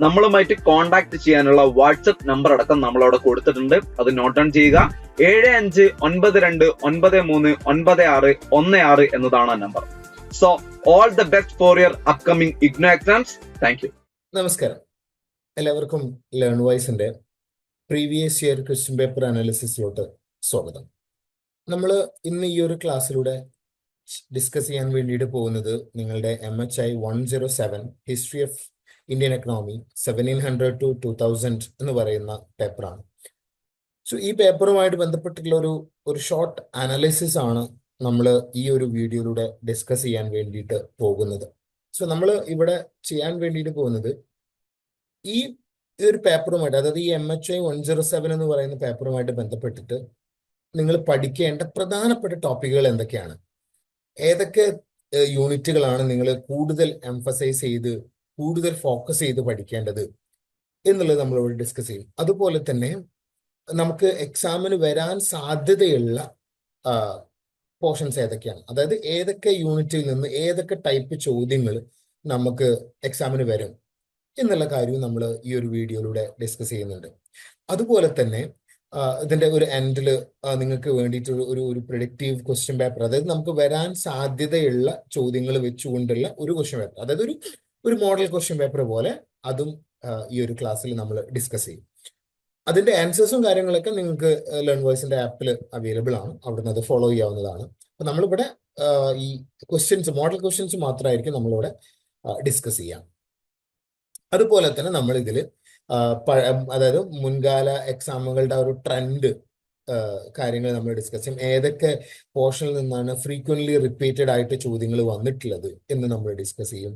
നമ്മളുമായിട്ട് കോൺടാക്ട് ചെയ്യാനുള്ള WhatsApp number അടക്കം നമ്മൾ അവിടെ കൊടുത്തിട്ടുണ്ട്. അത് നോട്ട് ഡൗൺ ചെയ്യുക. ഏഴ് അഞ്ച് ഒൻപത് രണ്ട് ഒൻപത് മൂന്ന് ഒൻപത് ആറ് ഒന്ന് ആറ് എന്നതാണ് ആ number so all the best for your upcoming IGNOU exams thank you നമസ്കാരം. എല്ലാവർക്കും ലേൺ വൈസിന്റെ പ്രീവിയസ് ഇയർ ക്വസ്റ്റ്യൻ പേപ്പർ അനാലിസിസിലോട്ട് സ്വാഗതം. നമ്മൾ ഇന്ന് ഈ ഒരു ക്ലാസ്സിലൂടെ ഡിസ്കസ് ചെയ്യാൻ വേണ്ടിയിട്ട് പോകുന്നത് നിങ്ങളുടെ M H I one zero seven history of Indian economy seventeen hundred to two thousand എന്ന് പറയുന്ന പേപ്പറാണ് സോ ഈ പേപ്പറുമായിട്ട് ബന്ധപ്പെട്ടിട്ടുള്ള ഒരു ഒരു ഷോർട്ട് അനാലിസിസ് ആണ് നമ്മൾ ഈ ഒരു വീഡിയോയിലൂടെ ഡിസ്കസ് ചെയ്യാൻ വേണ്ടിയിട്ട് പോകുന്നത്. സോ നമ്മൾ ഇവിടെ ചെയ്യാൻ വേണ്ടിയിട്ട് പോകുന്നത് ഈ ഈ ഒരു പേപ്പറുമായിട്ട് അതായത് ഈ M H I one zero seven എന്ന് പറയുന്ന പേപ്പറുമായിട്ട് ബന്ധപ്പെട്ടിട്ട് നിങ്ങൾ പഠിക്കേണ്ട പ്രധാനപ്പെട്ട ടോപ്പിക്കുകൾ എന്തൊക്കെയാണ്? ഏതൊക്കെ യൂണിറ്റുകളാണ് നിങ്ങൾ കൂടുതൽ എംഫസൈസ് ചെയ്ത് കൂടുതൽ ഫോക്കസ് ചെയ്ത് പഠിക്കേണ്ടത് എന്നുള്ളത് നമ്മൾ ഇവിടെ ഡിസ്കസ് ചെയ്യും. അതുപോലെ തന്നെ നമുക്ക് എക്സാമിന് വരാൻ സാധ്യതയുള്ള പോർഷൻസ് ഏതൊക്കെയാണ്? അതായത് ഏതൊക്കെ യൂണിറ്റിൽ നിന്ന് ഏതൊക്കെ ടൈപ്പ് ചോദ്യങ്ങൾ നമുക്ക് എക്സാമിന് വരും എന്നുള്ള കാര്യവും നമ്മൾ ഈ ഒരു വീഡിയോയിലൂടെ ഡിസ്കസ് ചെയ്യുന്നുണ്ട്. അതുപോലെ തന്നെ ഇതിന്റെ ഒരു എൻഡിൽ നിങ്ങൾക്ക് വേണ്ടിയിട്ട് ഒരു ഒരു പ്രൊഡക്റ്റീവ് ക്വസ്റ്റ്യൻ പേപ്പർ അതായത് നമുക്ക് വരാൻ സാധ്യതയുള്ള ചോദ്യങ്ങൾ വെച്ചുകൊണ്ടുള്ള ഒരു ക്വസ്റ്റ്യൻ പേപ്പർ അതായത് ഒരു ഒരു മോഡൽ ക്വസ്റ്റ്യൻ പേപ്പർ പോലെ അതും ഈ ഒരു ക്ലാസ്സിൽ നമ്മൾ ഡിസ്കസ് ചെയ്യും. അതിന്റെ ആൻസേഴ്സും കാര്യങ്ങളൊക്കെ നിങ്ങൾക്ക് ലേൺ വോയിസിന്റെ ആപ്പിൽ അവൈലബിൾ ആണ്. അവിടുന്ന് അത് ഫോളോ ചെയ്യാവുന്നതാണ്. അപ്പൊ നമ്മളിവിടെ ഈ ക്വസ്റ്റ്യൻസ് മോഡൽ ക്വസ്റ്റ്യൻസ് മാത്രമായിരിക്കും നമ്മളിവിടെ ഡിസ്കസ് ചെയ്യാം. അതുപോലെ തന്നെ നമ്മൾ ഇതിൽ അതായത് മുൻകാല എക്സാമുകളുടെ ഒരു ട്രെൻഡ് കാര്യങ്ങൾ നമ്മൾ ഡിസ്കസ് ചെയ്യും. ഏതൊക്കെ പോർഷനിൽ നിന്നാണ് ഫ്രീക്വന്റ്ലി റിപ്പീറ്റഡ് ആയിട്ട് ചോദ്യങ്ങൾ വന്നിട്ടുള്ളത് എന്ന് നമ്മൾ ഡിസ്കസ് ചെയ്യും.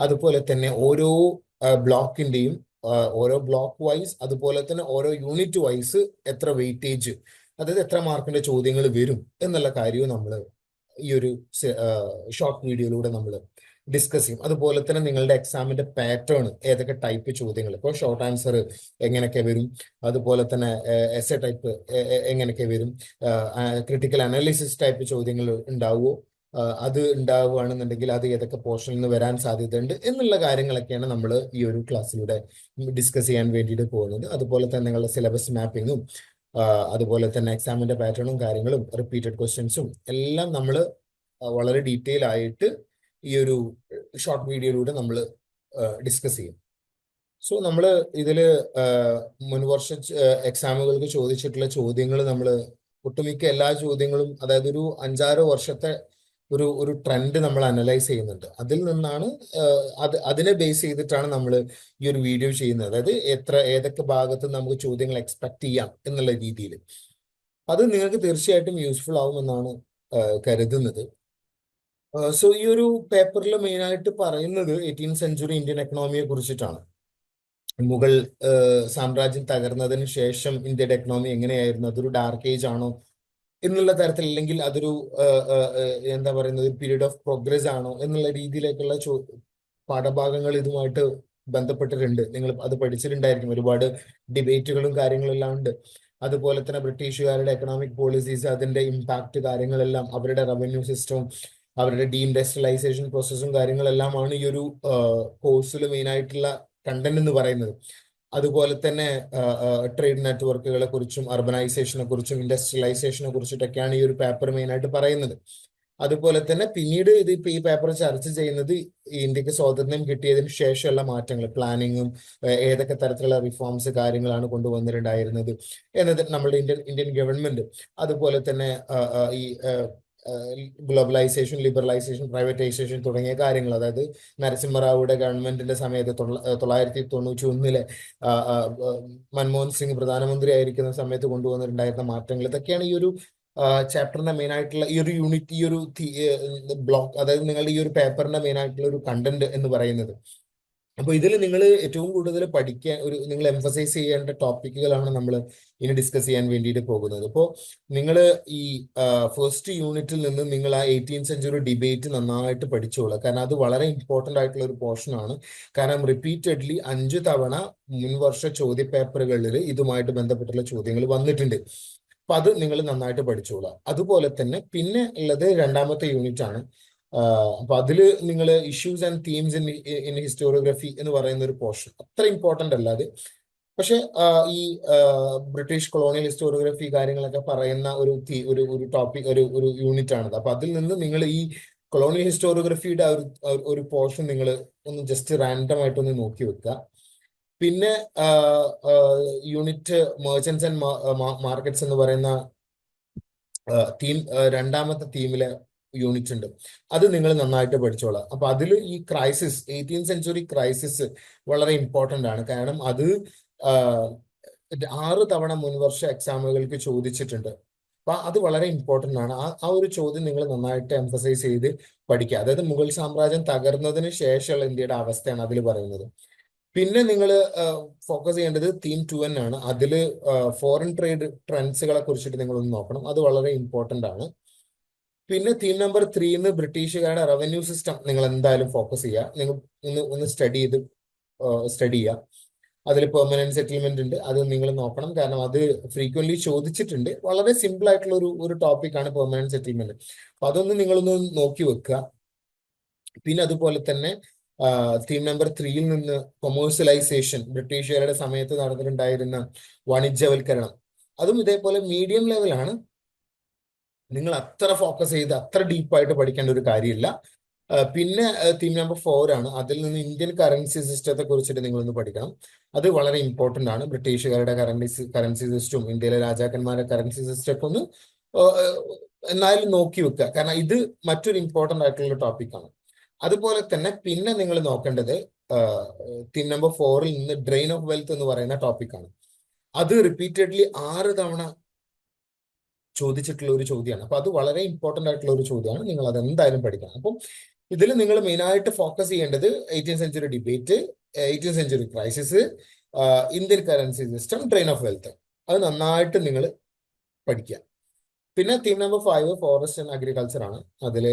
അതുപോലെ തന്നെ ഓരോ ബ്ലോക്കിന്റെയും ഓരോ ബ്ലോക്ക് വൈസ് അതുപോലെ തന്നെ ഓരോ യൂണിറ്റ് വൈസ് എത്ര വെയിറ്റേജ് അതായത് എത്ര മാർക്കിന്റെ ചോദ്യങ്ങൾ വരും എന്നുള്ള കാര്യവും നമ്മൾ ഈ ഒരു ഷോർട്ട് വീഡിയോയിലൂടെ നമ്മൾ ഡിസ്കസ് ചെയ്യും. അതുപോലെ തന്നെ നിങ്ങളുടെ എക്സാമിന്റെ പാറ്റേൺ ഏതൊക്കെ ടൈപ്പ് ചോദ്യങ്ങൾ. ഇപ്പോൾ ഷോർട്ട് ആൻസർ എങ്ങനെയൊക്കെ വരും? അതുപോലെ തന്നെ എസ് എ ടൈപ്പ് എങ്ങനെയൊക്കെ വരും? ക്രിട്ടിക്കൽ അനാലിസിസ് ടൈപ്പ് ചോദ്യങ്ങൾ ഉണ്ടാവുമോ അത് ഉണ്ടാവുകയാണെന്നുണ്ടെങ്കിൽ അത് ഏതൊക്കെ പോർഷനിൽ നിന്ന് വരാൻ സാധ്യതയുണ്ട് എന്നുള്ള കാര്യങ്ങളൊക്കെയാണ് നമ്മൾ ഈ ഒരു ക്ലാസ്സിലൂടെ ഡിസ്കസ് ചെയ്യാൻ വേണ്ടിയിട്ട് പോകുന്നത്. അതുപോലെ തന്നെ നിങ്ങളുടെ സിലബസ് മാപ്പിങ്ങും അതുപോലെ തന്നെ എക്സാമിന്റെ പാറ്റേണും കാര്യങ്ങളും റിപ്പീറ്റഡ് ക്വസ്റ്റ്യൻസും എല്ലാം നമ്മൾ വളരെ ഡീറ്റെയിൽ ആയിട്ട് ഈ ഒരു ഷോർട്ട് വീഡിയോയിലൂടെ നമ്മൾ ഡിസ്കസ് ചെയ്യും. സോ നമ്മൾ ഇതിൽ മുൻവർഷ എക്സാമുകൾക്ക് ചോദിച്ചിട്ടുള്ള ചോദ്യങ്ങൾ നമ്മൾ ഒട്ടുമിക്ക എല്ലാ ചോദ്യങ്ങളും അതായത് ഒരു അഞ്ചാറ് വർഷത്തെ ഒരു ഒരു ട്രെൻഡ് നമ്മൾ അനലൈസ് ചെയ്യുന്നുണ്ട്. അതിൽ നിന്നാണ് അത് അതിനെ ബേസ് ചെയ്തിട്ടാണ് നമ്മൾ ഈ ഒരു വീഡിയോ ചെയ്യുന്നത്. അതായത് എത്ര ഏതൊക്കെ ഭാഗത്ത് നമുക്ക് ചോദ്യങ്ങൾ എക്സ്പെക്ട് ചെയ്യാം എന്നുള്ള രീതിയിൽ അത് നിങ്ങൾക്ക് തീർച്ചയായിട്ടും യൂസ്ഫുൾ ആവുമെന്നാണ് കരുതുന്നത്. സോ ഈ ഒരു പേപ്പറിൽ മെയിൻ ആയിട്ട് പറയുന്നത് എയ്റ്റീൻ സെഞ്ചുറി ഇന്ത്യൻ എക്കണോമിയെ കുറിച്ചിട്ടാണ്. മുഗൾ സാമ്രാജ്യം തകർന്നതിന് ശേഷം ഇന്ത്യയുടെ എക്കണോമി എങ്ങനെയായിരുന്നു? അതൊരു ഡാർക്ക് ഏജ് ആണോ? എന്നുള്ള തരത്തിൽ അല്ലെങ്കിൽ അതൊരു എന്താ പറയുന്നത്? പീരീഡ് ഓഫ് പ്രോഗ്രസ് ആണോ? എന്നുള്ള രീതിയിലേക്കുള്ള ചോ പാഠഭാഗങ്ങൾ ഇതുമായിട്ട് ബന്ധപ്പെട്ടിട്ടുണ്ട്. നിങ്ങൾ അത് പഠിച്ചിട്ടുണ്ടായിരിക്കും. ഒരുപാട് ഡിബേറ്റുകളും കാര്യങ്ങളെല്ലാം ഉണ്ട്. അതുപോലെ തന്നെ ബ്രിട്ടീഷുകാരുടെ എക്കണോമിക് പോളിസീസ് അതിന്റെ ഇമ്പാക്ട് കാര്യങ്ങളെല്ലാം അവരുടെ റവന്യൂ സിസ്റ്റവും അവരുടെ ഡീഇൻഡസ്ട്രിയലൈസേഷൻ പ്രോസസ്സും കാര്യങ്ങളെല്ലാമാണ് ഈ ഒരു കോഴ്സിൽ മെയിൻ ആയിട്ടുള്ള കണ്ടന്റ് എന്ന് പറയുന്നത്. അതുപോലെ തന്നെ ട്രേഡ് നെറ്റ്വർക്കുകളെ കുറിച്ചും അർബനൈസേഷനെ കുറിച്ചും ഇൻഡസ്ട്രിയലൈസേഷനെ കുറിച്ചിട്ടൊക്കെയാണ് ഈ ഒരു പേപ്പർ മെയിൻ ആയിട്ട് പറയുന്നത്. അതുപോലെ തന്നെ പിന്നീട് ഇത് ഇപ്പൊ ഈ പേപ്പർ ചർച്ച ചെയ്യുന്നത് ഇന്ത്യയ്ക്ക് സ്വാതന്ത്ര്യം കിട്ടിയതിന് ശേഷമുള്ള മാറ്റങ്ങൾ. പ്ലാനിങ്ങും ഏതൊക്കെ തരത്തിലുള്ള റിഫോംസ് കാര്യങ്ങളാണ് കൊണ്ടുവന്നിട്ടുണ്ടായിരുന്നത് എന്നത് നമ്മുടെ ഇന്ത്യൻ ഇന്ത്യൻ ഗവൺമെന്റ് അതുപോലെ തന്നെ ഈ ഗ്ലോബലൈസേഷൻ ലിബറലൈസേഷൻ പ്രൈവറ്റൈസേഷൻ തുടങ്ങിയ കാര്യങ്ങൾ. അതായത് നരസിംഹറാവുയുടെ ഗവൺമെന്റിന്റെ സമയത്ത് തൊള്ള- തൊള്ളായിരത്തി തൊണ്ണൂറ്റി ഒന്നിലെ മൻമോഹൻ സിംഗ് പ്രധാനമന്ത്രി ആയിരിക്കുന്ന സമയത്ത് കൊണ്ടുവന്നിട്ടുണ്ടായിരുന്ന മാറ്റങ്ങൾ. ഇതൊക്കെയാണ് ഈ ഒരു ചാപ്റ്ററിന്റെ മെയിൻ ആയിട്ടുള്ള ഈ ഒരു യൂണിറ്റ് ഈ ഒരു ബ്ലോക്ക് അതായത് നിങ്ങളുടെ ഈ ഒരു പേപ്പറിന്റെ മെയിൻ ആയിട്ടുള്ള ഒരു കണ്ടന്റ് എന്ന് പറയുന്നത്. അപ്പൊ ഇതിൽ നിങ്ങൾ ഏറ്റവും കൂടുതൽ പഠിക്കാൻ ഒരു നിങ്ങൾ എംഫസൈസ് ചെയ്യേണ്ട ടോപ്പിക്കുകളാണ് നമ്മൾ ഇനി ഡിസ്കസ് ചെയ്യാൻ വേണ്ടിയിട്ട് പോകുന്നത്. അപ്പോൾ നിങ്ങൾ ഈ ഫസ്റ്റ് യൂണിറ്റിൽ നിന്ന് നിങ്ങൾ ആ എയ്റ്റീൻ സെഞ്ചുറി ഡിബേറ്റ് നന്നായിട്ട് പഠിച്ചോളുക. കാരണം അത് വളരെ ഇമ്പോർട്ടന്റ് ആയിട്ടുള്ള ഒരു പോർഷൻ ആണ്. കാരണം റിപ്പീറ്റഡ്ലി അഞ്ച് തവണ മുൻവർഷ ചോദ്യ പേപ്പറുകളിൽ ഇതുമായിട്ട് ബന്ധപ്പെട്ടുള്ള ചോദ്യങ്ങൾ വന്നിട്ടുണ്ട്. അപ്പൊ അത് നിങ്ങൾ നന്നായിട്ട് പഠിച്ചോളുക. അതുപോലെ തന്നെ പിന്നെ ഉള്ളത് രണ്ടാമത്തെ യൂണിറ്റ് ആണ്. അപ്പൊ അതിൽ നിങ്ങൾ issues and themes in in historiography എന്ന് പറയുന്ന ഒരു പോർഷൻ അത്ര ഇമ്പോർട്ടന്റ് അല്ല അത്. പക്ഷെ ഈ ബ്രിട്ടീഷ് കൊളോണിയൽ ഹിസ്റ്റോറിയോഗ്രഫി കാര്യങ്ങളൊക്കെ പറയുന്ന ഒരു ഒരു ഒരു ടോപ്പിക് ഒരു ഒരു യൂണിറ്റ് ആണത്. അപ്പൊ അതിൽ നിന്ന് നിങ്ങൾ ഈ കൊളോണിയൽ ഹിസ്റ്റോറിയോഗ്രഫിയുടെ ഒരു ഒരു പോർഷൻ നിങ്ങൾ ഒന്ന് ജസ്റ്റ് റാൻഡം ആയിട്ടൊന്ന് നോക്കി വെക്കുക. പിന്നെ യൂണിറ്റ് മെർച്ചൻസ് ആൻഡ് മാർക്കറ്റ്സ് എന്ന് പറയുന്ന തീം രണ്ടാമത്തെ തീമിലെ യൂണിറ്റ് ഉണ്ട്. അത് നിങ്ങൾ നന്നായിട്ട് പഠിച്ചോളാം. അപ്പൊ അതിൽ ഈ ക്രൈസിസ് എയ്റ്റീൻ സെഞ്ചുറി ക്രൈസിസ് വളരെ ഇമ്പോർട്ടന്റ് ആണ്. കാരണം അത് ആറ് തവണ മുൻവർഷ എക്സാമുകൾക്ക് ചോദിച്ചിട്ടുണ്ട്. അപ്പൊ അത് വളരെ ഇമ്പോർട്ടന്റ് ആണ്. ആ ഒരു ചോദ്യം നിങ്ങൾ നന്നായിട്ട് എംഫസൈസ് ചെയ്ത് പഠിക്കുക. അതായത് മുഗൾ സാമ്രാജ്യം തകർന്നതിന് ശേഷമുള്ള ഇന്ത്യയുടെ അവസ്ഥയാണ് അതിൽ പറയുന്നത്. പിന്നെ നിങ്ങൾ ഫോക്കസ് ചെയ്യേണ്ടത് തീം ടു എൻ ആണ് അതിൽ ഫോറിൻ ട്രേഡ് ട്രെൻഡ്സുകളെ കുറിച്ചിട്ട് നിങ്ങൾ ഒന്ന് നോക്കണം. അത് വളരെ ഇമ്പോർട്ടന്റ് ആണ്. പിന്നെ തീം നമ്പർ ത്രീന്ന് ബ്രിട്ടീഷുകാരുടെ റവന്യൂ സിസ്റ്റം നിങ്ങൾ എന്തായാലും ഫോക്കസ് ചെയ്യുക നിങ്ങൾ ഒന്ന് ഒന്ന് സ്റ്റഡി ചെയ്ത് സ്റ്റഡി ചെയ്യുക അതിൽ പെർമനന്റ് സെറ്റിൽമെന്റ് ഉണ്ട്. അത് നിങ്ങൾ നോക്കണം. കാരണം അത് ഫ്രീക്വന്റ്ലി ചോദിച്ചിട്ടുണ്ട്. വളരെ സിമ്പിൾ ആയിട്ടുള്ള ഒരു ഒരു ടോപ്പിക്കാണ് പെർമനന്റ് സെറ്റിൽമെന്റ് അപ്പൊ അതൊന്ന് നിങ്ങളൊന്ന് നോക്കി വെക്കുക. പിന്നെ അതുപോലെ തന്നെ തീം നമ്പർ ത്രീയിൽ നിന്ന് കൊമേഴ്സ്യലൈസേഷൻ ബ്രിട്ടീഷുകാരുടെ സമയത്ത് നടന്നിട്ടുണ്ടായിരുന്ന വാണിജ്യവൽക്കരണം. അതും ഇതേപോലെ മീഡിയം ലെവലാണ് നിങ്ങൾ അത്ര ഫോക്കസ് ചെയ്ത് അത്ര ഡീപ്പായിട്ട് പഠിക്കേണ്ട ഒരു കാര്യമില്ല. പിന്നെ തീം നമ്പർ ഫോർ ആണ്. അതിൽ നിന്ന് ഇന്ത്യൻ കറൻസി സിസ്റ്റത്തെ കുറിച്ചിട്ട് നിങ്ങളൊന്ന് പഠിക്കണം. അത് വളരെ ഇമ്പോർട്ടന്റ് ആണ്. ബ്രിട്ടീഷുകാരുടെ കറൻസി കറൻസി സിസ്റ്റവും ഇന്ത്യയിലെ രാജാക്കന്മാരുടെ കറൻസി സിസ്റ്റം ഒക്കെ ഒന്ന് എന്നാലും നോക്കി വെക്കുക. കാരണം ഇത് മറ്റൊരു ഇമ്പോർട്ടന്റ് ആയിട്ടുള്ള ടോപ്പിക്കാണ് അതുപോലെ തന്നെ പിന്നെ നിങ്ങൾ നോക്കേണ്ടത് തീം നമ്പർ ഫോറിൽ നിന്ന് ഡ്രെയിൻ ഓഫ് വെൽത്ത് എന്ന് പറയുന്ന ടോപ്പിക്കാണ് അത് റിപ്പീറ്റഡ്ലി ആറ് തവണ ചോദിച്ചിട്ടുള്ള ഒരു ചോദ്യമാണ്. അപ്പൊ അത് വളരെ ഇമ്പോർട്ടന്റ് ആയിട്ടുള്ള ഒരു ചോദ്യമാണ്. നിങ്ങൾ അത് എന്തായാലും പഠിക്കണം. അപ്പം ഇതിൽ നിങ്ങൾ മെയിൻ ആയിട്ട് ഫോക്കസ് ചെയ്യേണ്ടത് eighteen century debate eighteen century crisis Indian currency system drain of wealth അത് നന്നായിട്ട് നിങ്ങൾ പഠിക്കുക. പിന്നെ theme number five forest and agriculture ആണ്. അതിൽ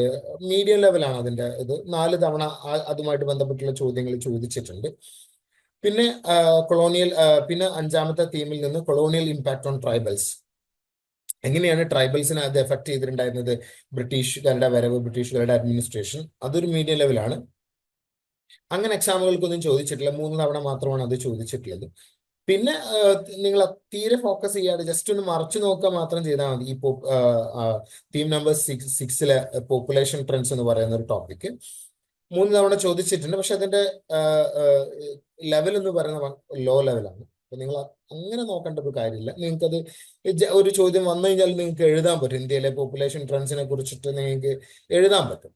മീഡിയം ലെവലാണ് അതിന്റെ ഇത്. നാല് തവണ അതുമായിട്ട് ബന്ധപ്പെട്ടുള്ള ചോദ്യങ്ങൾ ചോദിച്ചിട്ടുണ്ട്. പിന്നെ കൊളോണിയൽ പിന്നെ അഞ്ചാമത്തെ തീമിൽ നിന്ന് കൊളോണിയൽ ഇമ്പാക്ട് ഓൺ ട്രൈബൽസ് എങ്ങനെയാണ് ട്രൈബൽസിനെ അത് എഫക്ട് ചെയ്തിട്ടുണ്ടായിരുന്നത് ബ്രിട്ടീഷുകാരുടെ വരവ് ബ്രിട്ടീഷുകാരുടെ അഡ്മിനിസ്ട്രേഷൻ അതൊരു മീഡിയ ലെവലാണ് അങ്ങനെ എക്സാമുകൾക്കൊന്നും ചോദിച്ചിട്ടില്ല. മൂന്ന് തവണ മാത്രമാണ് അത് ചോദിച്ചിട്ടുള്ളത്. പിന്നെ നിങ്ങൾ തീരെ ഫോക്കസ് ചെയ്യാതെ ജസ്റ്റ് ഒന്ന് മറച്ചു നോക്കുക മാത്രം ചെയ്താൽ മതി. ഈ തീം നമ്പർ സിക്സ് സിക്സിലെ പോപ്പുലേഷൻ ട്രെൻഡ്സ് എന്ന് പറയുന്ന ഒരു ടോപ്പിക് മൂന്ന് തവണ ചോദിച്ചിട്ടുണ്ട്. പക്ഷെ അതിന്റെ ലെവൽ എന്ന് പറയുന്ന ലോ ലെവലാണ് അപ്പൊ നിങ്ങൾ അങ്ങനെ നോക്കേണ്ട ഒരു കാര്യമില്ല. നിങ്ങൾക്കത് ഒരു ചോദ്യം വന്നു കഴിഞ്ഞാൽ നിങ്ങൾക്ക് എഴുതാൻ പറ്റും. ഇന്ത്യയിലെ പോപ്പുലേഷൻ ട്രെൻഡ്സിനെ കുറിച്ചിട്ട് നിങ്ങൾക്ക് എഴുതാൻ പറ്റും.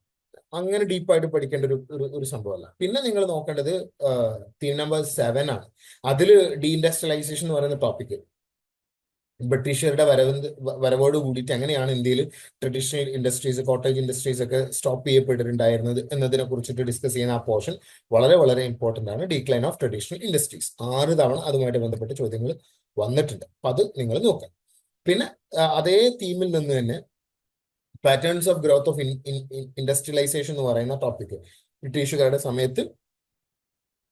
അങ്ങനെ ഡീപ്പായിട്ട് പഠിക്കേണ്ട ഒരു ഒരു ഒരു സംഭവമല്ല. പിന്നെ നിങ്ങൾ നോക്കേണ്ടത് തീം നമ്പർ സെവൻ ആണ്. അതിൽ ഡീഇൻഡസ്ട്രിയലൈസേഷൻ എന്ന് പറയുന്ന ടോപ്പിക് ബ്രിട്ടീഷുകാരുടെ വരവ് വരവോട് കൂടിയിട്ട് എങ്ങനെയാണ് ഇന്ത്യയിൽ ട്രഡീഷണൽ ഇൻഡസ്ട്രീസ് കോട്ടേജ് ഇൻഡസ്ട്രീസ് ഒക്കെ സ്റ്റോപ്പ് ചെയ്യപ്പെട്ടിട്ടുണ്ടായിരുന്നത് എന്നതിനെ കുറിച്ചിട്ട് ഡിസ്കസ് ചെയ്യുന്ന ആ പോർഷൻ വളരെ വളരെ ഇമ്പോർട്ടന്റ് ആണ്. ഡീക്ലൈൻ ഓഫ് ട്രഡീഷണൽ ഇൻഡസ്ട്രീസ് ആറ് തവണ അതുമായിട്ട് ബന്ധപ്പെട്ട ചോദ്യങ്ങൾ വന്നിട്ടുണ്ട്. അപ്പൊ അത് നിങ്ങൾ നോക്കാം. പിന്നെ അതേ തീമിൽ നിന്ന് തന്നെ patterns of growth of industrialisation എന്ന് പറയുന്ന ടോപ്പിക് ബ്രിട്ടീഷുകാരുടെ സമയത്ത്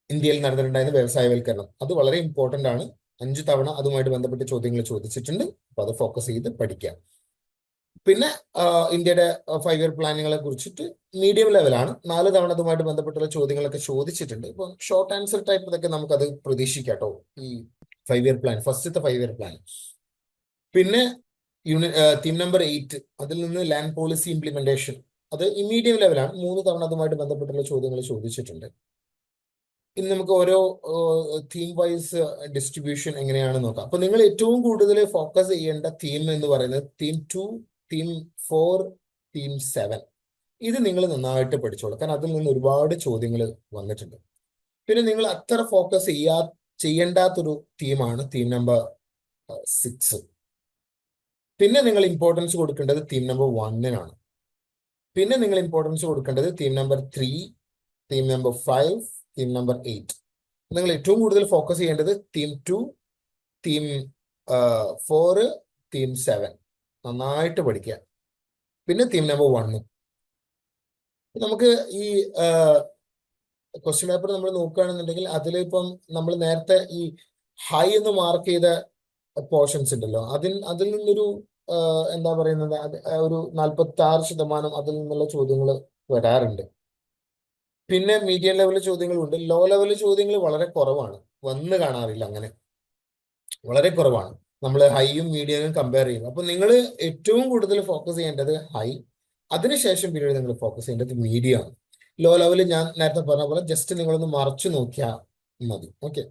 ഇന്ത്യയിൽ നടന്നിട്ടുണ്ടായിരുന്ന വ്യവസായവൽക്കരണം. അത് വളരെ ഇമ്പോർട്ടന്റ് ആണ്. അഞ്ചു തവണ അതുമായിട്ട് ബന്ധപ്പെട്ട ചോദ്യങ്ങൾ ചോദിച്ചിട്ടുണ്ട്. അപ്പൊ അത് ഫോക്കസ് ചെയ്ത് പഠിക്കാം. പിന്നെ ഇന്ത്യയുടെ ഫൈവ് ഇയർ പ്ലാനുകളെ കുറിച്ചിട്ട് മീഡിയം ലെവലാണ് നാല് തവണ അതുമായിട്ട് ബന്ധപ്പെട്ടുള്ള ചോദ്യങ്ങളൊക്കെ ചോദിച്ചിട്ടുണ്ട്. ഇപ്പൊ ഷോർട്ട് ആൻസർ ടൈപ്പ് ഇതൊക്കെ നമുക്കത് പ്രതീക്ഷിക്കാം കേട്ടോ. ഈ ഫൈവ് ഇയർ പ്ലാൻ ഫസ്റ്റത്തെ ഫൈവ് ഇയർ പ്ലാൻ പിന്നെ തീം നമ്പർ എയ്റ്റ് അതിൽ നിന്ന് ലാൻഡ് പോളിസി ഇംപ്ലിമെന്റേഷൻ അത് ഈ മീഡിയം ലെവലാണ് മൂന്ന് തവണ അതുമായിട്ട് ബന്ധപ്പെട്ടുള്ള ചോദ്യങ്ങൾ ചോദിച്ചിട്ടുണ്ട്. ഇനി നമുക്ക് ഓരോ തീം വൈസ് ഡിസ്ട്രിബ്യൂഷൻ എങ്ങനെയാണെന്ന് നോക്കാം. അപ്പൊ നിങ്ങൾ ഏറ്റവും കൂടുതൽ ഫോക്കസ് ചെയ്യേണ്ട തീം എന്ന് പറയുന്നത് theme two theme four theme seven ഇത് നിങ്ങൾ നന്നായിട്ട് പഠിച്ചോളൂ. കാരണം അതിൽ നിന്ന് ഒരുപാട് ചോദ്യങ്ങൾ വന്നിട്ടുണ്ട്. പിന്നെ നിങ്ങൾ അത്ര ഫോക്കസ് ചെയ്യാ ചെയ്യേണ്ടാത്തൊരു തീമാണ് തീം നമ്പർ സിക്സ് പിന്നെ നിങ്ങൾ ഇമ്പോർട്ടൻസ് കൊടുക്കേണ്ടത് തീം നമ്പർ വണ്ണിനാണ് പിന്നെ നിങ്ങൾ ഇമ്പോർട്ടൻസ് കൊടുക്കേണ്ടത് theme number three theme number five theme number eight നിങ്ങൾ ഏറ്റവും കൂടുതൽ ഫോക്കസ് ചെയ്യേണ്ടത് theme two theme four theme seven നന്നായിട്ട് പഠിക്കുക. പിന്നെ തീം നമ്പർ വണ്ണും നമുക്ക് ഈ ക്വസ്റ്റ്യൻ പേപ്പർ നമ്മൾ നോക്കുകയാണെന്നുണ്ടെങ്കിൽ അതിലിപ്പം നമ്മൾ നേരത്തെ ഈ ഹൈ എന്ന് മാർക്ക് ചെയ്ത പോർഷൻസ് ഉണ്ടല്ലോ. അതിൽ അതിൽ നിന്നൊരു എന്താ പറയുന്നത്? ഒരു നാൽപ്പത്തി ആറ് ശതമാനം അതിൽ നിന്നുള്ള ചോദ്യങ്ങൾ വരാറുണ്ട്. പിന്നെ മീഡിയം ലെവൽ ചോദ്യങ്ങളുണ്ട്. ലോ ലെവൽ ചോദ്യങ്ങൾ വളരെ കുറവാണ്. വന്ന് കാണാറില്ല അങ്ങനെ. വളരെ കുറവാണ്. നമ്മൾ ഹൈയും മീഡിയവും കമ്പയർ ചെയ്യും അപ്പൊ നിങ്ങൾ ഏറ്റവും കൂടുതൽ ഫോക്കസ് ചെയ്യേണ്ടത് ഹൈ അതിനുശേഷം പിന്നീട് നിങ്ങൾ ഫോക്കസ് ചെയ്യേണ്ടത് മീഡിയ ആണ്. ലോ ലെവൽ ഞാൻ നേരത്തെ പറഞ്ഞ പോലെ ജസ്റ്റ് നിങ്ങളൊന്ന് മറച്ചു നോക്കിയാൽ മതി. ഓക്കെ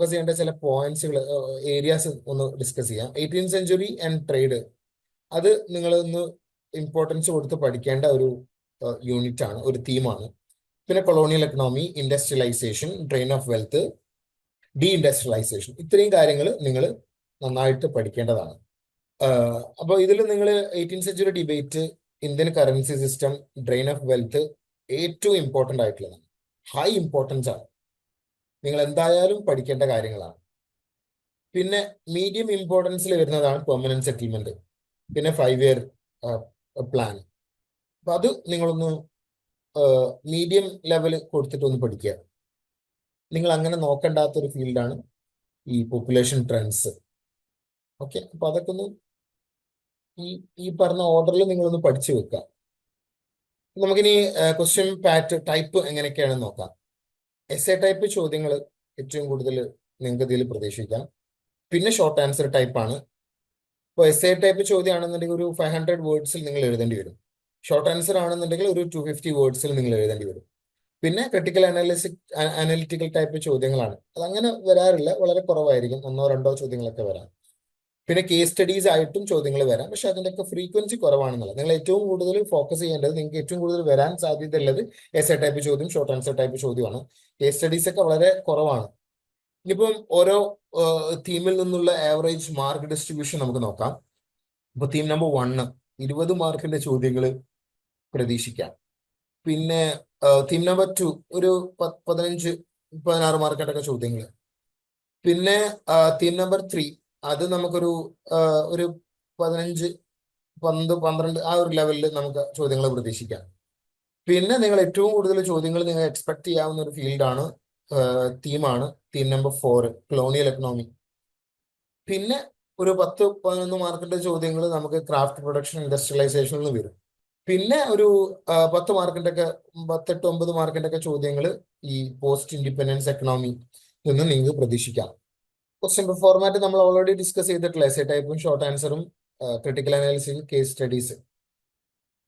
ഫോക്കസ് ചെയ്യേണ്ട ചില പോയിന്റ്സുകൾ ഏരിയാസ് ഒന്ന് ഡിസ്കസ് ചെയ്യാം. എയ്റ്റീൻ സെഞ്ചുറി ആൻഡ് ട്രേഡ് അത് നിങ്ങൾ ഒന്ന് ഇമ്പോർട്ടൻസ് കൊടുത്ത് പഠിക്കേണ്ട ഒരു യൂണിറ്റ് ആണ് ഒരു തീമാണ് പിന്നെ colonial economy industrialisation drain of wealth deindustrialisation ഇത്രയും കാര്യങ്ങൾ നിങ്ങൾ നന്നായിട്ട് പഠിക്കേണ്ടതാണ്. അപ്പോൾ ഇതിൽ നിങ്ങൾ eighteen century debate Indian currency system drain of wealth ഏറ്റവും ഇമ്പോർട്ടന്റ് ആയിട്ടുള്ളതാണ്. ഹൈ ഇമ്പോർട്ടൻസ് ആണ്. നിങ്ങൾ എന്തായാലും പഠിക്കേണ്ട കാര്യങ്ങളാണ്. പിന്നെ മീഡിയം ഇമ്പോർട്ടൻസിൽ വരുന്നതാണ് പെർമനന്റ് സെറ്റിൽമെന്റ് പിന്നെ ഫൈവ് ഇയർ പ്ലാൻ അപ്പൊ അത് നിങ്ങളൊന്ന് മീഡിയം ലെവൽ കൊടുത്തിട്ടൊന്ന് പഠിക്കുക. നിങ്ങൾ അങ്ങനെ നോക്കേണ്ടാത്ത ഒരു ഫീൽഡാണ് ഈ പോപ്പുലേഷൻ ട്രെൻഡ്സ് ഓക്കെ അപ്പൊ അതൊക്കെ ഒന്ന് ഈ ഈ പറഞ്ഞ ഓർഡറിൽ നിങ്ങളൊന്ന് പഠിച്ചു വെക്കുക. നമുക്കിനി ക്വസ്റ്റ്യൻ പാറ്റ് ടൈപ്പ് എങ്ങനെയൊക്കെയാണെന്ന് നോക്കാം. എസ് എ ടൈപ്പ് ചോദ്യങ്ങൾ ഏറ്റവും കൂടുതൽ നിങ്ങൾക്ക് ഇതിൽ പ്രതീക്ഷിക്കാം. പിന്നെ ഷോർട്ട് ആൻസർ ടൈപ്പ് ആണ്. ഇപ്പോൾ എസ് എ ടൈപ്പ് ചോദ്യമാണെന്നുണ്ടെങ്കിൽ ഒരു ഫൈവ് ഹൺഡ്രഡ് വേർഡ്സിൽ നിങ്ങൾ എഴുതേണ്ടി വരും. ഷോർട്ട് ആൻസർ ആണെന്നുണ്ടെങ്കിൽ ഒരു ടു ഫിഫ്റ്റി വേർഡ്സിൽ നിങ്ങൾ എഴുതേണ്ടി വരും. പിന്നെ ക്രിട്ടിക്കൽ അനാലിസിക് അനാലിറ്റിക്കൽ ടൈപ്പ് ചോദ്യങ്ങളാണ്. അതങ്ങനെ വരാറില്ല. വളരെ കുറവായിരിക്കും. ഒന്നോ രണ്ടോ ചോദ്യങ്ങളൊക്കെ വരാം. പിന്നെ കേസ് സ്റ്റഡീസ് ആയിട്ടും ചോദ്യങ്ങൾ വരാം. പക്ഷെ അതിന്റെയൊക്കെ ഫ്രീക്വൻസി കുറവാണെന്നുള്ളത്. നിങ്ങൾ ഏറ്റവും കൂടുതൽ ഫോക്കസ് ചെയ്യേണ്ടത് നിങ്ങൾക്ക് ഏറ്റവും കൂടുതൽ വരാൻ സാധ്യതയുള്ളത് എസ് എ ടൈപ്പ് ചോദ്യം ഷോർട്ട് ആൻസർ ടൈപ്പ് ചോദ്യമാണ്. കേസ് സ്റ്റഡീസ് ഒക്കെ വളരെ കുറവാണ്. ഇനിയിപ്പം ഓരോ തീമിൽ നിന്നുള്ള ആവറേജ് മാർക്ക് ഡിസ്ട്രിബ്യൂഷൻ നമുക്ക് നോക്കാം. ഇപ്പൊ തീം നമ്പർ വണ്ണ് ഇരുപത് മാർക്കിന്റെ ചോദ്യങ്ങൾ പ്രതീക്ഷിക്കാം. പിന്നെ തീം നമ്പർ ടു ഒരു പതിനഞ്ച് പതിനാറ് മാർക്കിന്റെ ഒക്കെ ചോദ്യങ്ങൾ. പിന്നെ തീം നമ്പർ ത്രീ അത് നമുക്കൊരു ഒരു പതിനഞ്ച് പന്ത് പന്ത്രണ്ട് ആ ഒരു ലെവലിൽ നമുക്ക് ചോദ്യങ്ങൾ പ്രതീക്ഷിക്കാം. പിന്നെ നിങ്ങൾ ഏറ്റവും കൂടുതൽ ചോദ്യങ്ങൾ നിങ്ങൾ എക്സ്പെക്ട് ചെയ്യാവുന്ന ഒരു ഫീൽഡാണ് തീമാണ് theme number four colonial economy പിന്നെ ഒരു പത്ത് പതിനൊന്ന് മാർക്കിന്റെ ചോദ്യങ്ങൾ നമുക്ക് ക്രാഫ്റ്റ് പ്രൊഡക്ഷൻ ഇൻഡസ്ട്രിയലൈസേഷനിൽ നിന്ന് വരും. പിന്നെ ഒരു പത്ത് മാർക്കിന്റെ ഒക്കെ പത്തെട്ട് ഒമ്പത് മാർക്കിന്റെ ഒക്കെ ചോദ്യങ്ങൾ ഈ പോസ്റ്റ് ഇൻഡിപെൻഡൻസ് എക്കണോമി നിന്ന് നിങ്ങൾക്ക് പ്രതീക്ഷിക്കാം. ക്വസ്റ്റ്യൻ ഫോർമാറ്റ് നമ്മൾ ഓൾറെഡി ഡിസ്കസ് ചെയ്തിട്ടുള്ള എസ് ടൈപ്പും ഷോർട്ട് ആൻസറും ക്രിട്ടിക്കൽ അനാലിസിസ് കേസ് സ്റ്റഡീസ്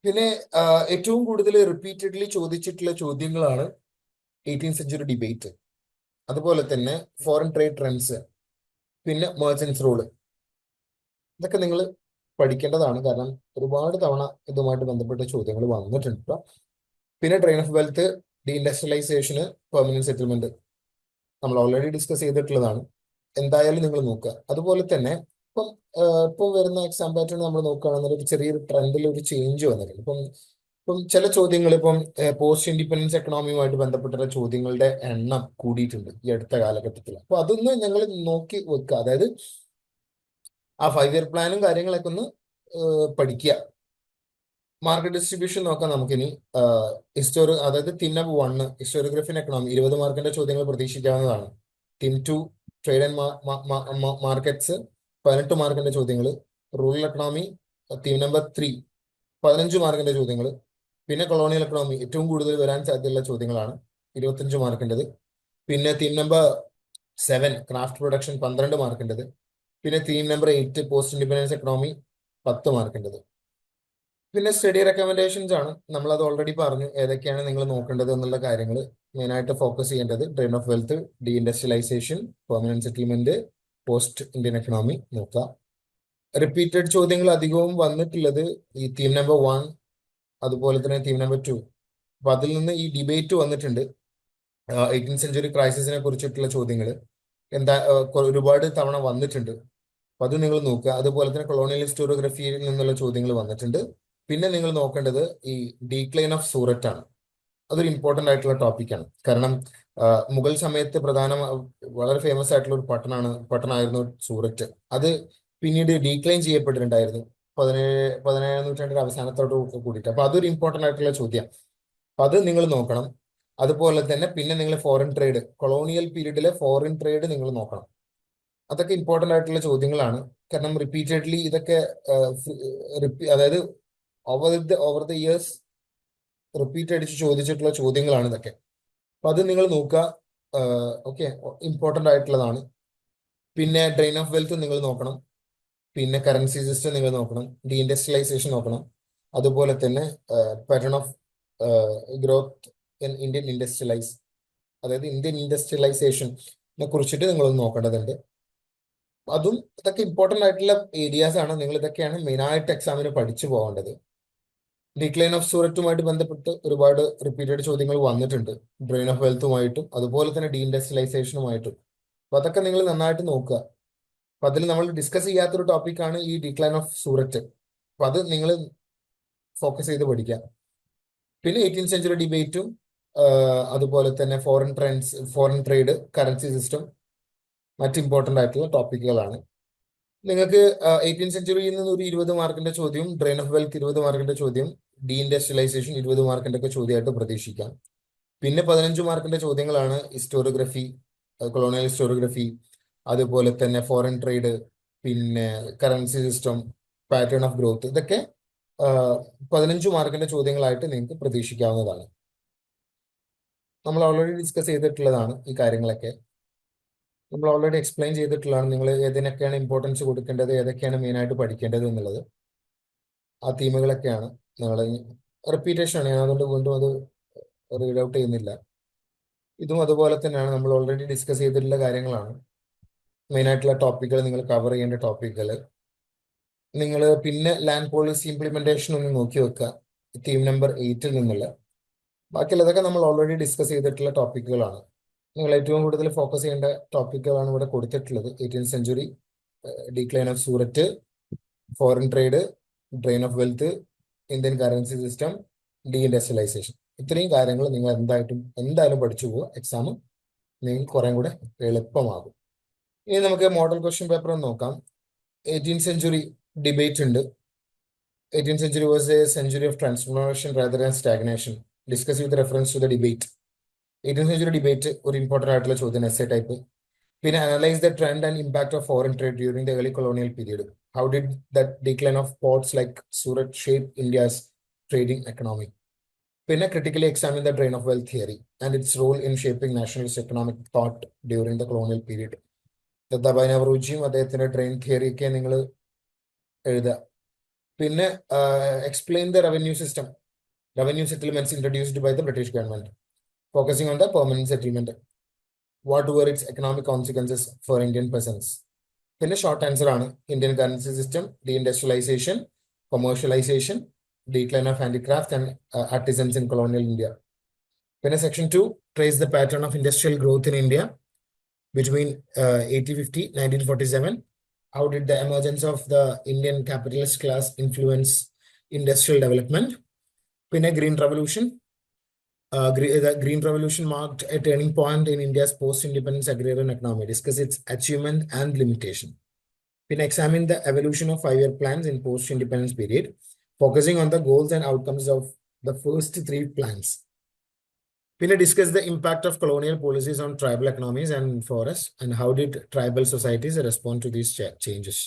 പിന്നെ ഏറ്റവും കൂടുതൽ റിപ്പീറ്റഡ്ലി ചോദിച്ചിട്ടുള്ള ചോദ്യങ്ങളാണ് എയ്റ്റീൻ സെഞ്ചുറി ഡിബേറ്റ് അതുപോലെ തന്നെ ഫോറിൻ ട്രേഡ് ട്രെൻഡ്സ് പിന്നെ മേർച്ചൻസ് റൂൾ ഇതൊക്കെ നിങ്ങൾ പഠിക്കേണ്ടതാണ്. കാരണം ഒരുപാട് തവണ ഇതുമായിട്ട് ബന്ധപ്പെട്ട ചോദ്യങ്ങൾ വന്നിട്ടുണ്ട് പിന്നെ ട്രെയിൻ ഓഫ് വെൽത്ത് ഡീഇൻഡസ്ട്രിയലൈസേഷന് പെർമനന്റ് സെറ്റിൽമെന്റ് നമ്മൾ ഓൾറെഡി ഡിസ്കസ് ചെയ്തിട്ടുള്ളതാണ്. എന്തായാലും നിങ്ങൾ നോക്കുക. അതുപോലെ തന്നെ ഇപ്പം ആഹ് ഇപ്പം വരുന്ന എക്സാം പാറ്റേൺ നമ്മൾ നോക്കുകയാണെന്നുണ്ടെങ്കിൽ ചെറിയൊരു ട്രെൻഡിൽ ഒരു ചേഞ്ച് വന്നിട്ടുണ്ട്. ഇപ്പം ഇപ്പം ചില ചോദ്യങ്ങൾ ഇപ്പം പോസ്റ്റ് ഇൻഡിപെൻഡൻസ് എക്കണോമിയുമായിട്ട് ബന്ധപ്പെട്ടുള്ള ചോദ്യങ്ങളുടെ എണ്ണം കൂടിയിട്ടുണ്ട് ഈ അടുത്ത കാലഘട്ടത്തിൽ. അപ്പൊ അതൊന്ന് ഞങ്ങൾ നോക്കി വെക്കുക. അതായത് ആ ഫൈവ് ഇയർ പ്ലാനും കാര്യങ്ങളൊക്കെ ഒന്ന് പഠിക്കുക. മാർക്കറ്റ് ഡിസ്ട്രിബ്യൂഷൻ നോക്കാം നമുക്കിനി. ഹിസ്റ്റോറി അതായത് തിന്നപ്പ് നമ്പർ ഹിസ്റ്റോറിയോഗ്രഫിൻ ഹിസ്റ്റോറിയോഗ്രഫി എക്കണോമി ഇരുപത് മാർക്കിന്റെ ചോദ്യങ്ങൾ പ്രതീക്ഷിക്കാവുന്നതാണ്. Theme two trade and markets പതിനെട്ട് മാർക്കിന്റെ ചോദ്യങ്ങൾ rural economy theme number three പതിനഞ്ച് മാർക്കിന്റെ ചോദ്യങ്ങൾ പിന്നെ കൊളോണിയൽ എക്കണോമി ഏറ്റവും കൂടുതൽ വരാൻ സാധ്യതയുള്ള ചോദ്യങ്ങളാണ് ഇരുപത്തഞ്ച് മാർക്കിന്റെത്. പിന്നെ theme number seven craft production പന്ത്രണ്ട് മാർക്കിന്റെത്. പിന്നെ theme number eight post independence economy പത്ത് മാർക്കിന്റെത്. പിന്നെ സ്റ്റഡി റെക്കമെൻഡേഷൻസ് ആണ്. നമ്മളത് ഓൾറെഡി പറഞ്ഞു ഏതൊക്കെയാണ് നിങ്ങൾ നോക്കേണ്ടത് എന്നുള്ള കാര്യങ്ങൾ മെയിനായിട്ട് ഫോക്കസ് ചെയ്യേണ്ടത് drain of wealth deindustrialisation permanent settlement post Indian economy നോക്കാം റിപ്പീറ്റഡ് ചോദ്യങ്ങൾ അധികവും വന്നിട്ടുള്ളത് ഈ തീം നമ്പർ വൺ അതുപോലെ തന്നെ തീം നമ്പർ ടു അപ്പൊ അതിൽ നിന്ന് ഈ ഡിബേറ്റ് വന്നിട്ടുണ്ട്. എയ്റ്റീൻ സെഞ്ചുറി ക്രൈസിസിനെ കുറിച്ചിട്ടുള്ള ചോദ്യങ്ങൾ. എന്താ ഒരുപാട് തവണ വന്നിട്ടുണ്ട്. അപ്പൊ അത് നിങ്ങൾ നോക്കുക. അതുപോലെ തന്നെ കൊളോണിയൽ ഹിസ്റ്റോറിയോഗ്രഫിയിൽ നിന്നുള്ള ചോദ്യങ്ങൾ വന്നിട്ടുണ്ട്. പിന്നെ നിങ്ങൾ നോക്കേണ്ടത് ഈ ഡീക്ലൈൻ ഓഫ് സൂററ്റ് ആണ്. അതൊരു ഇമ്പോർട്ടന്റ് ആയിട്ടുള്ള ടോപ്പിക്കാണ് കാരണം മുഗൾ സമയത്ത് പ്രധാന വളരെ ഫേമസ് ആയിട്ടുള്ള ഒരു പട്ടണമാണ് പട്ടണമായിരുന്നു സൂററ്റ്. അത് പിന്നീട് ഡീക്ലൈൻ ചെയ്യപ്പെട്ടിട്ടുണ്ടായിരുന്നു. പതിനേഴ് പതിനേഴാം നൂറ്റാണ്ടിന്റെ അവസാനത്തോട് കൂടിയിട്ട്. അപ്പൊ അതൊരു ഇമ്പോർട്ടന്റ് ആയിട്ടുള്ള ചോദ്യം. അപ്പൊ അത് നിങ്ങൾ നോക്കണം. അതുപോലെ തന്നെ പിന്നെ നിങ്ങൾ ഫോറിൻ ട്രേഡ് കൊളോണിയൽ പീരീഡിലെ ഫോറിൻ ട്രേഡ് നിങ്ങൾ നോക്കണം. അതൊക്കെ ഇമ്പോർട്ടന്റ് ആയിട്ടുള്ള ചോദ്യങ്ങളാണ്. കാരണം റിപ്പീറ്റഡ്ലി ഇതൊക്കെ അതായത് over the over the years repeat അടിച്ച് ചോദിച്ചിട്ടുള്ള ചോദ്യങ്ങളാണ് ഇതൊക്കെ. അപ്പൊ അത് നിങ്ങൾ നോക്കുക. ഓക്കെ ഇമ്പോർട്ടന്റ് ആയിട്ടുള്ളതാണ്. പിന്നെ ഡ്രെയിൻ ഓഫ് വെൽത്ത് നിങ്ങൾ നോക്കണം. പിന്നെ കറൻസി സിസ്റ്റം നിങ്ങൾ നോക്കണം. ഡി ഇൻഡസ്ട്രിയലൈസേഷൻ നോക്കണം. അതുപോലെ തന്നെ pattern of growth in Indian industrialise അതായത് ഇന്ത്യൻ ഇൻഡസ്ട്രിയലൈസേഷനെ കുറിച്ചിട്ട് നിങ്ങളൊന്ന് നോക്കേണ്ടതുണ്ട്. അതും ഇതൊക്കെ ഇമ്പോർട്ടന്റ് ആയിട്ടുള്ള ഏരിയാസ് ആണ്. നിങ്ങൾ ഇതൊക്കെയാണ് മെയിൻ ആയിട്ട് എക്സാമിന് പഠിച്ചു പോകേണ്ടത്. ഡിക്ലൈൻ ഓഫ് സൂററ്റുമായിട്ട് ബന്ധപ്പെട്ട് ഒരുപാട് റിപ്പീറ്റഡ് ചോദ്യങ്ങൾ വന്നിട്ടുണ്ട്. ബ്രെയിൻ ഓഫ് വെൽത്തുമായിട്ടും അതുപോലെ തന്നെ ഡി ഇൻഡസ്ട്രിയലൈസേഷനുമായിട്ടും അപ്പൊ അതൊക്കെ നിങ്ങൾ നന്നായിട്ട് നോക്കുക. അപ്പൊ അതിൽ നമ്മൾ ഡിസ്കസ് ചെയ്യാത്തൊരു ടോപ്പിക്കാണ് ഈ ഡിക്ലൈൻ ഓഫ് സൂററ്റ് അപ്പൊ അത് നിങ്ങൾ ഫോക്കസ് ചെയ്ത് പഠിക്കുക. പിന്നെ എയ്റ്റീൻ സെഞ്ചുറി ഡിബേറ്റും അതുപോലെ തന്നെ foreign trends foreign trade currency system മറ്റ് ഇമ്പോർട്ടന്റ് ആയിട്ടുള്ള ടോപ്പിക്കുകളാണ് നിങ്ങൾക്ക് എയ്റ്റീൻ സെഞ്ചുറിയിൽ നിന്ന് ഒരു ഇരുപത് മാർക്കിന്റെ ചോദ്യം ഡ്രെയിൻ ഓഫ് വെൽത്ത് ഇരുപത് മാർക്കിന്റെ ചോദ്യം ഡി ഇൻഡസ്ട്രിയലൈസേഷൻ ഇരുപത് മാർക്കിന്റെ ഒക്കെ ചോദ്യമായിട്ട് പ്രതീക്ഷിക്കാം. പിന്നെ പതിനഞ്ച് മാർക്കിന്റെ ചോദ്യങ്ങളാണ് ഹിസ്റ്റോറിയോഗ്രഫി കൊളോണിയൽ ഹിസ്റ്റോറിയോഗ്രഫി അതുപോലെ തന്നെ ഫോറിൻ ട്രേഡ് പിന്നെ currency system pattern of growth ഇതൊക്കെ പതിനഞ്ച് മാർക്കിന്റെ ചോദ്യങ്ങളായിട്ട് നിങ്ങൾക്ക് പ്രതീക്ഷിക്കാവുന്നതാണ്. നമ്മൾ ഓൾറെഡി ഡിസ്കസ് ചെയ്തിട്ടുള്ളതാണ് ഈ കാര്യങ്ങളൊക്കെ. നമ്മൾ ഓൾറെഡി എക്സ്പ്ലെയിൻ ചെയ്തിട്ടുള്ളതാണ്. നിങ്ങൾ ഏതിനൊക്കെയാണ് ഇമ്പോർട്ടൻസ് കൊടുക്കേണ്ടത് ഏതൊക്കെയാണ് മെയിൻ ആയിട്ട് പഠിക്കേണ്ടത് എന്നുള്ളത്. ആ തീമുകളൊക്കെയാണ് നിങ്ങൾ റിപ്പീറ്റേഷൻ ആണ്. ഞാൻ അതുകൊണ്ട് വീണ്ടും അത് റീഡ് ഔട്ട് ചെയ്യുന്നില്ല. ഇതും അതുപോലെ തന്നെയാണ് നമ്മൾ ഓൾറെഡി ഡിസ്കസ് ചെയ്തിട്ടുള്ള കാര്യങ്ങളാണ്. മെയിൻ ആയിട്ടുള്ള ടോപ്പിക്കുകൾ നിങ്ങൾ കവർ ചെയ്യേണ്ട ടോപ്പിക്കുകൾ നിങ്ങൾ പിന്നെ ലാൻഡ് പോളിസി ഇംപ്ലിമെന്റേഷൻ ഒന്ന് നോക്കി വെക്കുക. തീം നമ്പർ എയ്റ്റിൽ നിന്നുള്ള. ബാക്കിയുള്ളതൊക്കെ നമ്മൾ ഓൾറെഡി ഡിസ്കസ് ചെയ്തിട്ടുള്ള ടോപ്പിക്കുകളാണ് നിങ്ങൾ ഏറ്റവും കൂടുതൽ ഫോക്കസ് ചെയ്യേണ്ട ടോപ്പിക്കുകളാണ് ഇവിടെ കൊടുത്തിട്ടുള്ളത്. Eighteen century decline of Surat foreign trade drain of wealth Indian currency system deindustrialisation ഇത്രയും കാര്യങ്ങൾ നിങ്ങൾ എന്തായിട്ടും എന്തായാലും പഠിച്ചു പോകുക എക്സാം നിങ്ങൾക്ക് കുറേ കൂടെ എളുപ്പമാകും. ഇനി നമുക്ക് മോഡൽ ക്വസ്റ്റ്യൻ പേപ്പർ നോക്കാം. എയ്റ്റീൻ സെഞ്ചുറി ഡിബേറ്റ് ഉണ്ട്. Eighteen century was a century of transformation rather and stagnation discuss with reference to the debate eighteen century debate ഒരു ഇമ്പോർട്ടന്റ് ആയിട്ടുള്ള ചോദ്യം എസ് എ ടൈപ്പ് പിന്നെ analyse the trend and impact of foreign trade during the early colonial period how did the decline of ports like Surat shape India's trading economy പിന്നെ critically examine the drain of wealth theory and its role in shaping nationalist economic thought during the colonial period Dadabhai നവറൂജിയും അദ്ദേഹത്തിന്റെ drain theory ഒക്കെ നിങ്ങൾ എഴുതുക പിന്നെ explain the revenue system revenue settlements introduced by the British government focusing on the permanent settlement. What were its economic consequences for Indian peasants? പിന്നെ short answer ആണ് Indian currency system deindustrialisation commercialisation decline of handicraft and uh, artisans in colonial India. Then section two, trace the pattern of industrial growth in India between uh, 1850 1947. How did the emergence of the Indian capitalist class influence industrial development? Then a green revolution. Uh, the green revolution marked a turning point in India's post-independence agrarian economy. Discuss its achievement and limitation. Then examine the evolution of five-year plans in post-independence period focusing on the goals and outcomes of the first three plans. Then discuss the impact of colonial policies on tribal economies and forests and how did tribal societies respond to these cha- changes.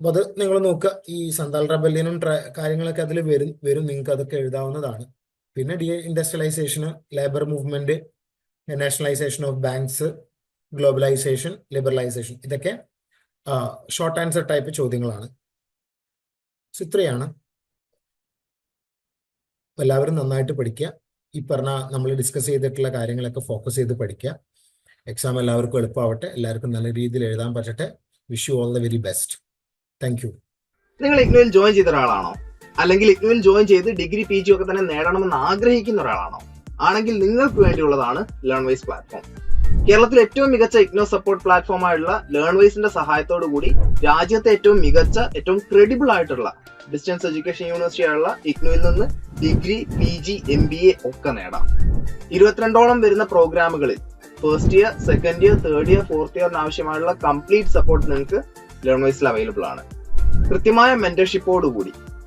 അപ്പൊ അത് നിങ്ങൾ നോക്കുക ഈ സന്താൽ റബല്യനും കാര്യങ്ങളൊക്കെ അതിൽ വരും വരും നിങ്ങൾക്ക് അതൊക്കെ എഴുതാവുന്നതാണ് പിന്നെ deindustrialisation labour movement nationalisation of banks globalisation liberalisation ഇതൊക്കെ ഷോർട്ട് ആൻസർ ടൈപ്പ് ചോദ്യങ്ങളാണ്. ഇത്രയാണ്. എല്ലാവരും നന്നായിട്ട് പഠിക്കുക. ഈ പറഞ്ഞ നമ്മൾ ഡിസ്കസ് ചെയ്തിട്ടുള്ള കാര്യങ്ങളൊക്കെ ഫോക്കസ് ചെയ്ത് പഠിക്കുക. എക്സാം എല്ലാവർക്കും എളുപ്പമാവട്ടെ. എല്ലാവർക്കും നല്ല രീതിയിൽ എഴുതാൻ പറ്റട്ടെ. Wish you all the very best thank you നിങ്ങൾ ജോയിൻ ചെയ്ത ഒരാളാണോ? അല്ലെങ്കിൽ ഇഗ്നുവിൽ ജോയിൻ ചെയ്ത് ഡിഗ്രി പി ജി ഒക്കെ തന്നെ നേടണമെന്ന് ആഗ്രഹിക്കുന്ന ഒരാളാണോ? ആണെങ്കിൽ നിങ്ങൾക്ക് വേണ്ടിയുള്ളതാണ് ലേൺ വൈസ് പ്ലാറ്റ്ഫോം കേരളത്തിലെ ഏറ്റവും മികച്ച ഇഗ്നോ സപ്പോർട്ട് പ്ലാറ്റ്ഫോം ആയിട്ടുള്ള ലേൺ വൈസിന്റെ സഹായത്തോടു കൂടി രാജ്യത്തെ ഏറ്റവും മികച്ച ഏറ്റവും ക്രെഡിബിൾ ആയിട്ടുള്ള ഡിസ്റ്റൻസ് എഡ്യൂക്കേഷൻ യൂണിവേഴ്സിറ്റി ആയുള്ള ഇഗ്നോയിൽ നിന്ന് degree P G M B A ഒക്കെ നേടാം. ഇരുപത്തിരണ്ടോളം വരുന്ന പ്രോഗ്രാമുകളിൽ first year second year third year fourth ഇയറിന് ആവശ്യമായുള്ള കംപ്ലീറ്റ് സപ്പോർട്ട് നിങ്ങൾക്ക് ലേൺ വൈസിൽ അവൈലബിൾ ആണ്. കൃത്യമായ മെന്റർഷിപ്പോടുകൂടി